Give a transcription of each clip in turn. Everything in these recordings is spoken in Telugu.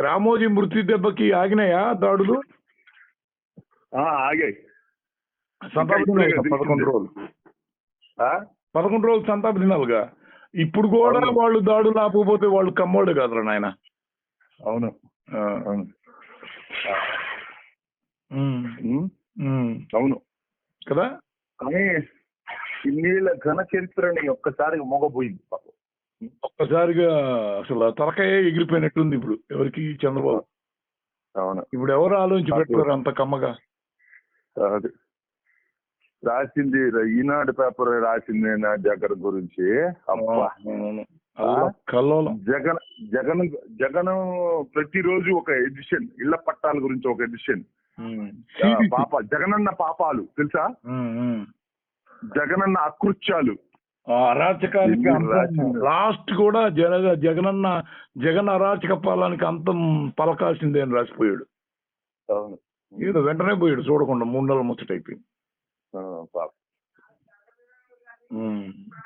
రామోజీ మృతి దెబ్బకి ఆగినాయా దాడులు? ఆగాయి. పదకొండు రోజులు ఆ? పదకొండు రోజులు సంతాప దినాలుగా. ఇప్పుడు కూడా. వాళ్ళు దాడులు ఆపకపోతే వాళ్ళు కమ్మోళ్ళు కాదురా నాయన. అవును. అవును. కదా? కానీ ఇన్నేళ్ళ ఘన చరిత్రని ఒక్కసారి మోగపోయింది పాపం. ఒక్కసారిగా అసలు తలకాయ ఎగిరిపోయినట్టుంది ఇప్పుడు ఎవరికి చంద్రబాబు. అవును. ఇప్పుడు ఎవరు ఆలోచించి పెడతారు అంత కమ్మగా? అది. రాసింది ఈనాడు పేపర్ రాసింది నా జగన్ గురించి. జగన్ జగన్ జగన్ ప్రతిరోజు ఒక ఎడిషన్ ఇళ్ళ పట్టాల గురించి ఒక ఎడిషన్. పాప జగనన్న పాపాలు తెలుసా. జగనన్న అకృత్యాలు. అరాచకానికి ఇది. లాస్ట్ కూడా జగ జగనన్న జగన్ అరాచక పాలనకి అంతం పలకాల్సిందే అని రాసిపోయాడు. అవును. ఏదో వెంటనే పోయాడు చూడకుండా మూడు నెలల ముచ్చట అయిపోయింది.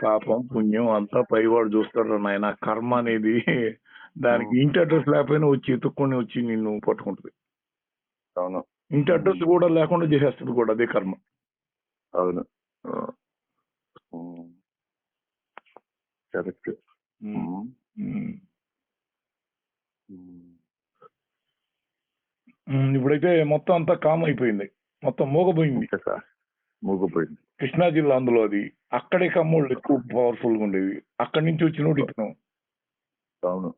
పాపం. పుణ్యం అంతా పైవాడు చూస్తాడు నాయన. కర్మ అనేది దానికి ఇంటి అడ్రస్ లేకపోయినా వచ్చి ఎత్తుక్కొని వచ్చి నిన్ను పట్టుకుంటుంది. అవును. ఇంటి అడ్రస్ కూడా లేకుండా చేసేస్తుంది కూడా అదే కర్మ. అవును ఆ, కరెక్ట్ ఇప్పుడైతే మొత్తం అంతా కామ్ అయిపోయింది. మొత్తం మోగపోయింది సార్. మూగిపోయింది కృష్ణా జిల్లా అందులో అది. అక్కడే కమ్మోళ్ళు ఎక్కువ పవర్ఫుల్గా ఉండేవి. అక్కడి నుంచి వచ్చినోడు ఇతను అవును.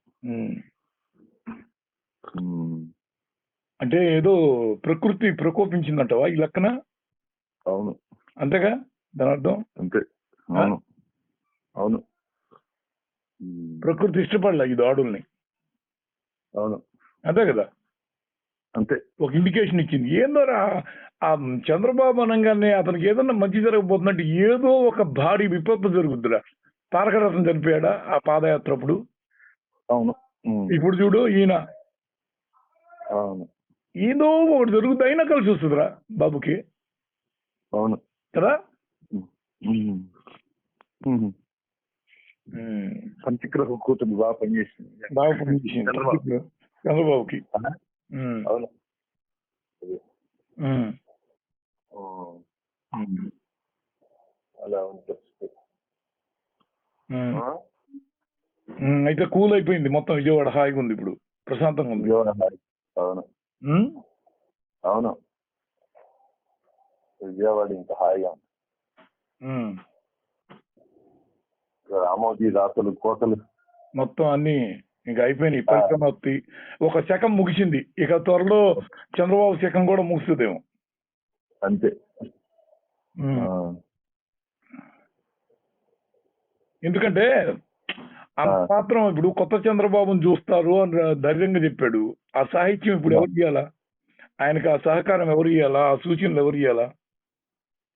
అంటే ఏదో ప్రకృతి ప్రకోపించిందంటవా ఈ లెక్కన? అవును. అంతేగా? దాని అర్థం? అంతే. అవును. అవును. ప్రకృతి ఇష్టపడలే ఈ దాడుల్ని. అవును. అంతే కదా? అంతే. ఒక ఇండికేషన్ ఇచ్చింది. ఏందోరా? ఆ చంద్రబాబు అనగానే అతనికి ఏదన్నా మంచి జరగబోతున్నట్టు ఏదో ఒక భారీ విపత్తు జరుగుద్దిరా. తారకరత్నం చనిపోయాడా ఆ పాదయాత్ర అప్పుడు అవును ఇప్పుడు చూడు ఈయన. అవును. ఏదో ఒకటి జరుగుద్ది అయినా కలిసి వస్తుందిరా బాబుకి. అవును. కదా. పంచగ్రహ కూతురు బాగా పనిచేసింది బాగా పనిచేసింది. చంద్రబాబు. చంద్రబాబుకి. అవును. అలా ఉంటుంది. అయితే కూల్ అయిపోయింది మొత్తం విజయవాడ. హాయిగా ఉంది ఇప్పుడు. ప్రశాంతంగా ఉంది. విజయవాడ హాయి. అవును? అవును. విజయవాడ ఇంకా హాయిగా ఉంది. ఉమ్. రామోజీ రాతలు కోతలు. మొత్తం అన్ని ఇంకా అయిపోయినాయి. పరిసమాప్తి ఒక శకం ముగిసింది. ఇక త్వరలో చంద్రబాబు శకం కూడా ముగుస్తుందేమో. అంతే. ఎందుకంటే. మాత్రం ఇప్పుడు కొత్త చంద్రబాబుని చూస్తారు అని ధైర్యంగా చెప్పాడు. ఆ సాహిత్యం ఇప్పుడు ఎవరు ఇవ్వాలా ఆయనకి ఆ సహకారం ఎవరు ఇవ్వాలా ఆ సూచనలు ఎవరు ఇవ్వాలా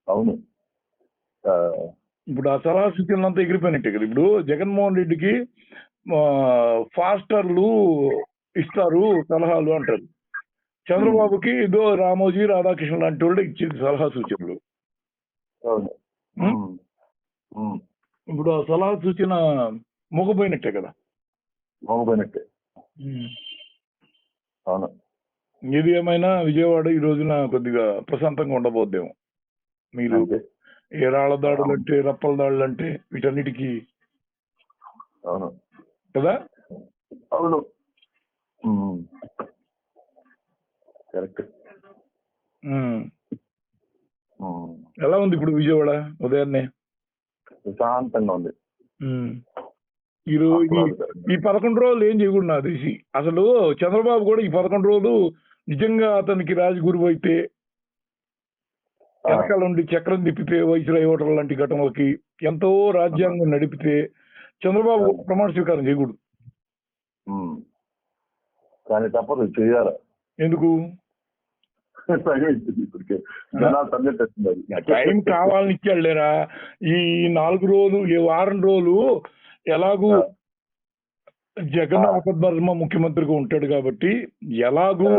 అవును. ఇప్పుడు ఆ సలహా సూచనలు అంతా ఎగిరిపోయినట్టే కదా. ఇప్పుడు జగన్మోహన్ రెడ్డికి ఫాస్టర్లు ఇస్తారు సలహాలు అంటారు. చంద్రబాబుకి ఇదో రామోజీ రాధాకృష్ణ లాంటి వాళ్ళు ఇచ్చేది సలహా సూచనలు. ఇప్పుడు ఆ సలహా సూచన మొగపోయినట్టే కదా. మోగపోయినట్టే. అవును. ఏది ఏమైనా విజయవాడ ఈ రోజున కొద్దిగా ప్రశాంతంగా ఉండబోద్దేమో. మీరు అంతే ఏ రాళ్ళ దాడులు అంటే రప్పల దాడులు అంటే వీటన్నిటికీ అవును. కదా? అవును. కరెక్ట్. ఎలా ఉంది ఇప్పుడు విజయవాడ ఉదయాన్నే? ప్రశాంతంగా ఉంది. ఉమ్. ఈ పదకొండు రోజులు ఏం చేయకూడదు నాకు తెలిసి. అసలు చంద్రబాబు కూడా ఈ పదకొండు రోజులు నిజంగా అతనికి రాజగురువు అయితే వెనకాల నుండి చక్రం తిప్పితే వైస్రాయ్ ఓటర్ లాంటి ఘటనలకి ఎంతో రాజ్యాంగం నడిపితే చంద్రబాబు ప్రమాణ స్వీకారం చేయకూడదు. కానీ తప్పదు చేయాలి. ఎందుకు? టైం కావాలని ఇచ్చాడు లేరా? ఈ నాలుగు రోజులు ఈ వారం రోజులు ఎలాగూ జగన్ ఆపద్బర్మ ముఖ్యమంత్రిగా ఉంటాడు కాబట్టి ఎలాగూ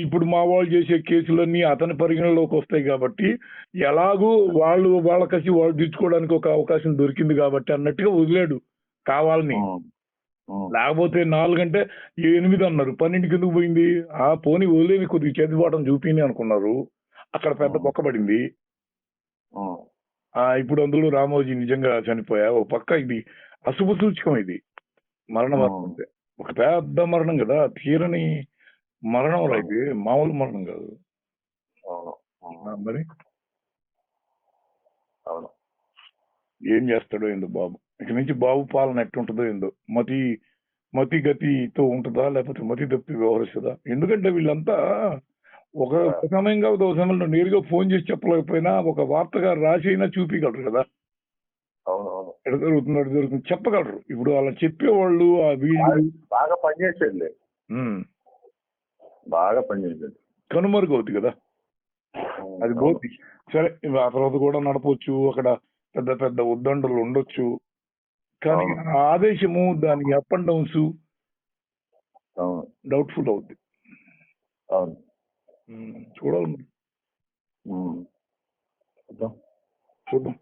ఇప్పుడు మా వాళ్ళు చేసే కేసులన్నీ అతని పరిగణలోకి వస్తాయి కాబట్టి ఎలాగూ వాళ్ళు వాళ్ళ కసి వాళ్ళు తీర్చుకోవడానికి ఒక అవకాశం దొరికింది కాబట్టి అన్నట్టుగా వదిలాడు కావాలని. లేకపోతే నాలుగంటే ఎనిమిది అన్నారు. పన్నెండుకి ఎందుకు పోయింది? ఆ పోనీ వదిలేని కొద్దిగా చేతిపాఠం చూపిని అనుకున్నారు. అక్కడ పెద్ద ఆ. ఇప్పుడు అందులో రామోజీ నిజంగా చనిపోయా? ఓ పక్క ఇది అశుభ సూచకం ఇది. మరణ ఒక పెద్ద మరణం కదా తీరని మరణం రా ఇది మామూలు మరణం కాదు. అవును. మరి? అవును. ఏం చేస్తాడో ఏందో బాబు. ఇక నుంచి బాబు పాలన ఎట్టుంటుందో ఏందో. మతి మతి గతితో ఉంటుందా? లేకపోతే మతి తప్పి వ్యవహరిస్తుందా? ఎందుకంటే వీళ్ళంతా ఒక సమయం కాదు ఒక సమయంలో నేరుగా ఫోన్ చేసి చెప్పలేకపోయినా ఒక వార్తగా రాసి అయినా చూపించగలరు కదా. ఎక్కడ జరుగుతుంది జరుగుతుంది. చెప్పగలరు. ఇప్పుడు అలా చెప్పేవాళ్ళు ఆ వీళ్ళు బాగా పనిచేసేది బాగా పనిచేసేది. కనుమరుగు అవుతుంది కదా? అది పోతుంది సరే ఆ తర్వాత కూడా నడపవచ్చు అక్కడ పెద్ద పెద్ద ఉద్దండలు ఉండొచ్చు. కానీ ఆదేశము దానికి అప్ అండ్ డౌన్స్ డౌట్ఫుల్ అవుద్ది. అవును. చూడాలి. చూద్దాం.